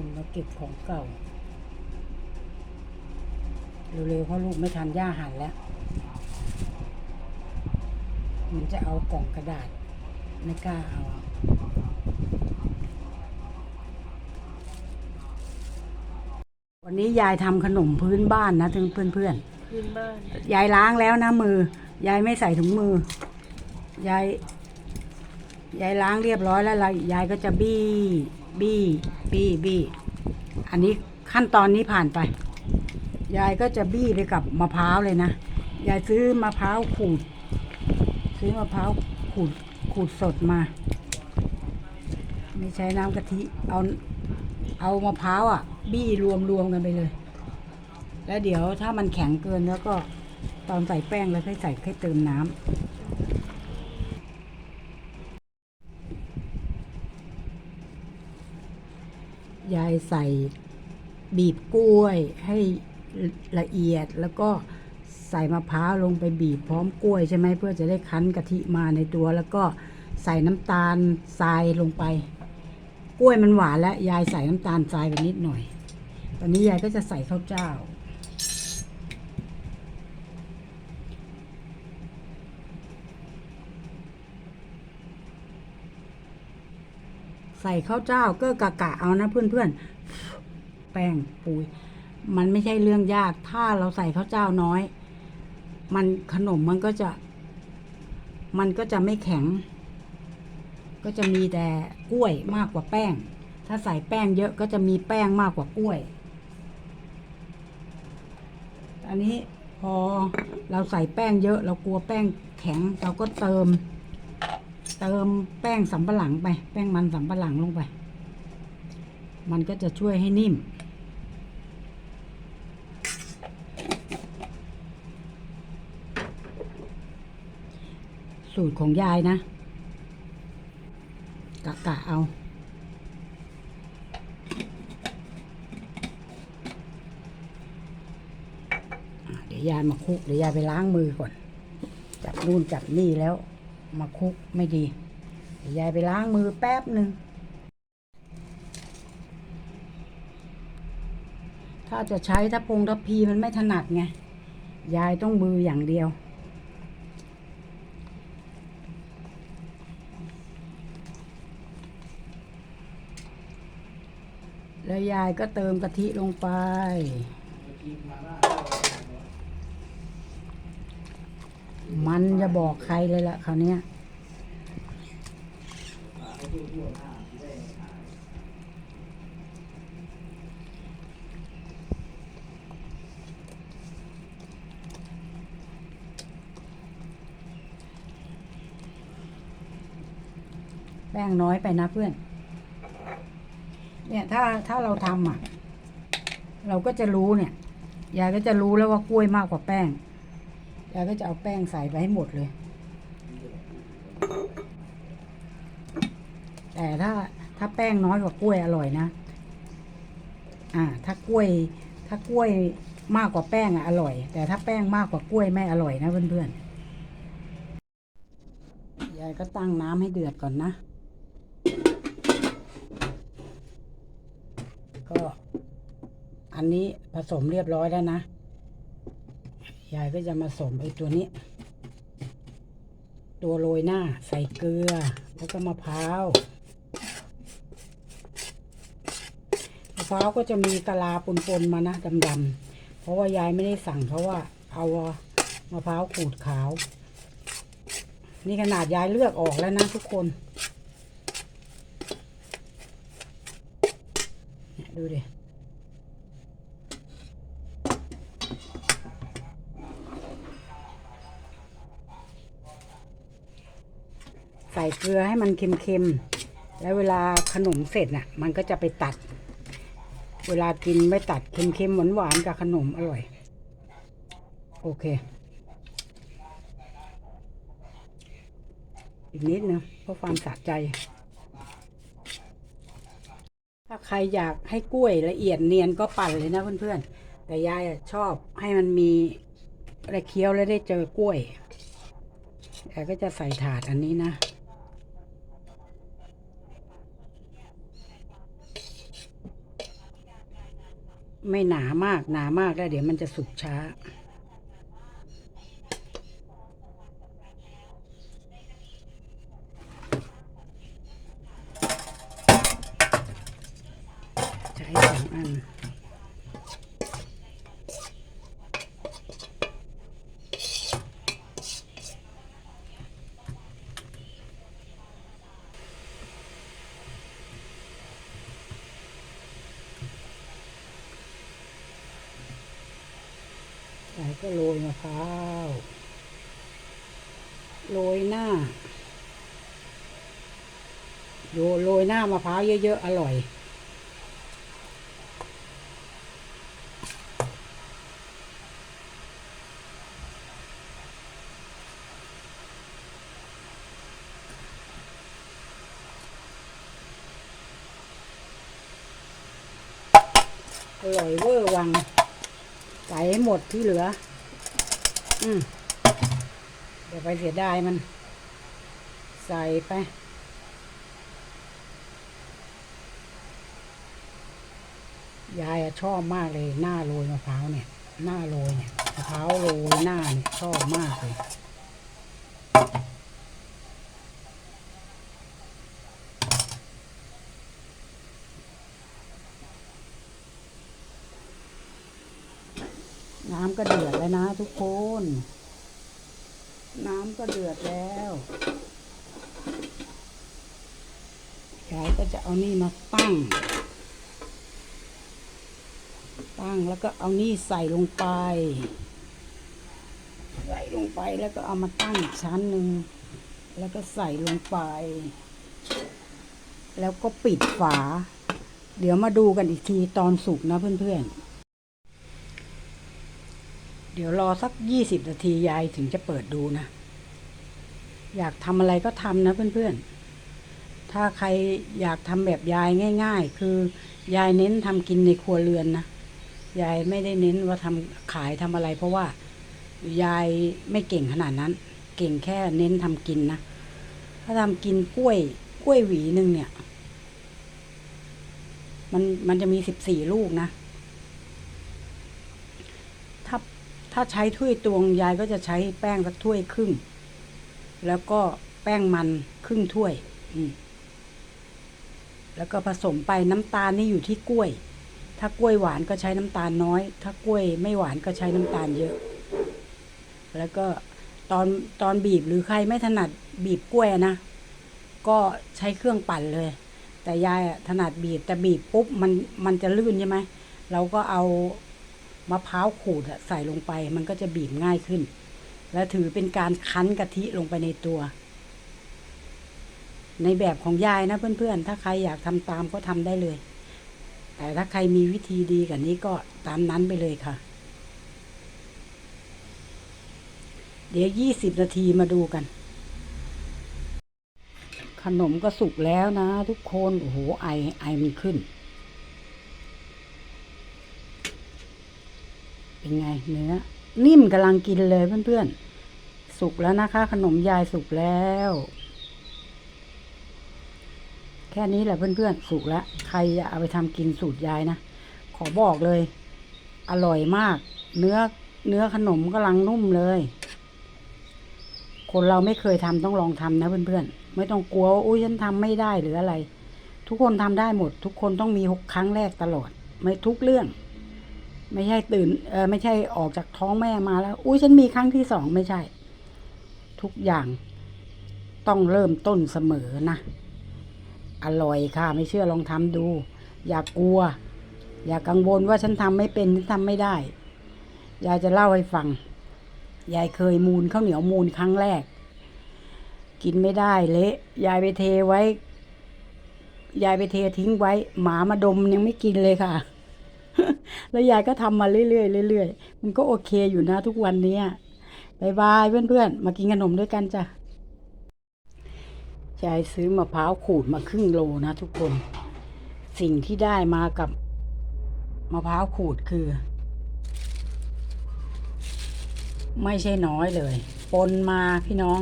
คนมาเก็บของเก่า เร็วๆเพราะลูกไม่ทันย่าหันแล้ว มันจะเอากล่องกระดาษ ไม่กล้าเอาวันนี้ยายทำขนมพื้นบ้านนะถึงเพื่อนพื้นบ้านๆยายล้างแล้วนะมือ ยายไม่ใส่ถุงมือ ยาย ยายล้างเรียบร้อยแล้วละยายก็จะบี้ บี้บี้บี้อันนี้ขั้นตอนนี้ผ่านไป ยายก็จะบี้ไปกับมะพร้าวเลยนะ ยายซื้อมะพร้าวขูด ซื้อมะพร้าวขูดขูดสดมา ไม่ใช้น้ำกะทิ เอาเอามะพร้าวอะ บี้รวมรวมกันไปเลย แล้วเดี๋ยวถ้ามันแข็งเกินแล้วก็ตอนใส่แป้งแล้วค่อยใส่ค่อยเติมน้ำ ยายใส่บีบกล้วยให้ละเอียดแล้วก็ใส่มะพร้าวลงไปบีบพร้อมกล้วยใช่ไหมเพื่อจะได้คั้นกะทิมาในตัว แล้วก็ใส่น้ำตาลทรายลงไป กล้วยมันหวานแล้วยายใส่น้ำตาลทรายไปนิดหน่อย ตอนนี้ยายก็จะใส่ข้าวเจ้า ใส่ข้าวเจ้าก็กะกะเอานะเพื่อนๆ แป้งปุยมันไม่ใช่เรื่องยาก ถ้าเราใส่ข้าวเจ้าน้อย มันขนมมันก็จะ มันก็จะไม่แข็ง ก็จะมีแต่กล้วยมากกว่าแป้ง ถ้าใส่แป้งเยอะก็จะมีแป้งมากกว่ากล้วย อันนี้พอเราใส่แป้งเยอะ เรากลัวแป้งแข็งเราก็เติม เติมแป้งสำปะหลังไป แป้งมันสำปะหลังลงไป มันก็จะช่วยให้นิ่ม สูตรของยายนะ กะกะเอาเดี๋ยวยายมาคลุกเดี๋ยวยายไปล้างมือก่อน จับนู่นจับนี่แล้ว มาคุกไม่ดียายไปล้างมือแป๊บหนึ่ง ถ้าจะใช้ถ้าพงทัพพีมันไม่ถนัดไง ยายต้องมืออย่างเดียว แล้วยายก็เติมกะทิลงไปมั มันจะบอกใครเลยล่ะคราวเนี้ยแป้งน้อยไปนะเพื่อน เนี่ยถ้าถ้าเราทำอะ เราก็จะรู้เนี่ย ยายก็จะรู้แล้วว่ากล้วยมากกว่าแป้ง ยายก็จะเอาแป้งใส่ไปให้หมดเลย แต่ถ้าถ้าแป้งน้อยกว่ากล้วยอร่อยนะ อ่า ถ้ากล้วย ถ้ากล้วยมากกว่าแป้งอะอร่อย แต่ถ้าแป้งมากกว่ากล้วยไม่อร่อยนะเพื่อนๆ ยายก็ตั้งน้ำให้เดือดก่อนนะ ก็อันนี้ผสมเรียบร้อยแล้วนะ ยายก็จะมาสมไอ้ตัวนี้ ตัวโรยหน้าใส่เกลือ แล้วก็มะพร้าวมะพร้าวก็จะมีกะลาปนๆมานะดำๆเพราะว่ายายไม่ได้สั่งเพราว่า เอามะพร้าวขูดขาว นี่ขนาดยายเลือกออกแล้วนะทุกคนดูดิ ส่เกลือให้มันเค็มๆ แล้วเวลาขนมเสร็จน่ะ มันก็จะไปตัด เวลากินไม่ตัดเค็มๆหวานๆกับขนมอร่อย โอเค อีกนิดนึงเพื่อความสะใจ ถ้าใครอยากให้กล้วยละเอียดเนียนก็ปั่นเลยนะเพื่อนๆ แต่ยายชอบให้มันมีอะไรเคี้ยวแล้วได้เจอกล้วยยายก็จะใส่ถาดอันนี้นะ ไม่หนามากหนามากแล้วเดี๋ยวมันจะสุกช้า ใช้สองอัน ยายก็โรย มะพร้าวโรยหน้าโยโรยหน้ามะพร้าวเยอะๆ อร่อย อร่อยเวอร์วังใส่ให้หมดที่เหลือ อืมเดี๋ยวไปเสียดายมัน ใส่ไป ยายชอบมากเลย หน้าโรยมะพร้าวเนี่ย หน้าโรยเนี่ย มะพร้าวโรยหน้าเนี่ยชอบมากเลย น้ำ ก็เดือดแล้วนะทุกคน น้ำก็เดือดแล้วยายก็จะเอานี่มาตั้ง ตั้งแล้วก็เอานี่ใส่ลงไป ใส่ลงไปแล้วก็เอามาตั้งอีกชั้นหนึ่ง แล้วก็ใส่ลงไป แล้วก็ปิดฝา เดี๋ยวมาดูกันอีกทีตอนสุกนะเพื่อนๆ เดี๋ยวรอสักยี่สิบนาทียายถึงจะเปิดดูนะ อยากทำอะไรก็ทำนะเพื่อนๆ ถ้าใครอยากทำแบบยายง่าย ๆ คือยายเน้นทำกินในครัวเรือนนะ ยายไม่ได้เน้นว่าทำขายทำอะไร เพราะว่า ยายไม่เก่งขนาดนั้น เก่งแค่เน้นทำกินนะ ถ้าทำกินกล้วยกล้วยหวีหนึ่งเนี่ย มันมันจะมีสิบสี่ลูกนะ ถ้า ถ้าใช้ถ้วยตวงยายก็จะใช้แป้งสักถ้วยครึ่ง แล้วก็แป้งมันครึ่งถ้วย แล้วก็ผสมไปน้ำตาลนี่อยู่ที่กล้วย ถ้ากล้วยหวานก็ใช้น้ำตาลน้อย ถ้ากล้วยไม่หวานก็ใช้น้ำตาลเยอะ แล้วก็ตอนตอนบีบหรือใครไม่ถนัดบีบกล้วยนะ ก็ใช้เครื่องปั่นเลย แต่ยายถนัดบีบแต่บีบปุ๊บมันมันจะลื่นใช่ไหมเราก็เอา มะพร้าวขูดใส่ลงไป มันก็จะบีบง่ายขึ้น และถือเป็นการคั้นกะทิลงไปในตัว ในแบบของยายนะเพื่อนๆ ถ้าใครอยากทำตามก็ทำได้เลย แต่ถ้าใครมีวิธีดีกว่านี้ก็ตามนั้นไปเลยค่ะ เดี๋ยวยี่สิบนาทีมาดูกัน ขนมก็สุกแล้วนะ ทุกคน โอ้โหไอไอมันขึ้น เป็นไงเนื้อ นิ่มกำลังกินเลยเพื่อนๆ สุกแล้วนะคะ ขนมยายสุกแล้ว แค่นี้แหละเพื่อนๆ สุกแล้ว ใครจะเอาไปทำกินสูตรยายนะ ขอบอกเลย อร่อยมาก เนื้อเนื้อขนมกำลังนุ่มเลย คนเราไม่เคยทำต้องลองทำนะเพื่อนๆ ไม่ต้องกลัวว่าอุ้ยฉันทำไม่ได้หรืออะไร ทุกคนทำได้หมด ทุกคนต้องมีหกครั้งแรกตลอด ไม่ทุกเรื่อง ไม่ใช่ตื่นเออไม่ใช่ออกจากท้องแม่มาแล้ว อุ้ยฉันมีครั้งที่สองไม่ใช่ ทุกอย่างต้องเริ่มต้นเสมอนะ อร่อยค่ะ ไม่เชื่อลองทำดู อย่ากกลัว อย่ากังวลว่าฉันทำไม่เป็นฉันทำไม่ได้ ยายจะเล่าให้ฟัง ยายเคยมูลข้าวเหนียวมูลครั้งแรก กินไม่ได้เละ ยายไปเทไว้ ยายไปเททิ้งไว้ หมามาดมยังไม่กินเลยค่ะ แล้วยายก็ทำมาเรื่อยๆเรื่อยๆมันก็โอเคอยู่นะทุกวันเนี้ยบายบายเพื่อนๆ มากินขนมด้วยกันจ้ะยายซื้อมะพร้าวขูดมาครึ่งโลนะทุกคน สิ่งที่ได้มากับมะพร้าวขูดคือ ไม่ใช่น้อยเลย ปนมาพี่น้อง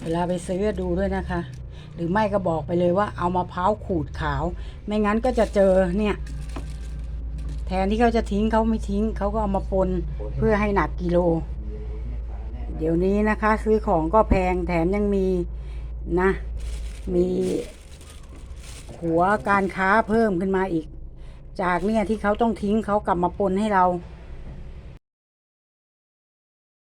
เวลาไปซื้อดูด้วยนะคะ หรือไม่ก็บอกไปเลยว่าเอามะพร้าวขูดขาว ไม่งั้นก็จะเจอเนี่ย แทนที่เขาจะทิ้งเขาไม่ทิ้งเขาก็เอามาปนเพื่อให้หนักกิโล เดี๋ยวนี้นะคะ ซื้อของก็แพงแถมยังมีนะ มีหัวการค้าเพิ่มขึ้นมาอีก จากเนี่ยที่เขาต้องทิ้งเขากลับมาปนให้เราเ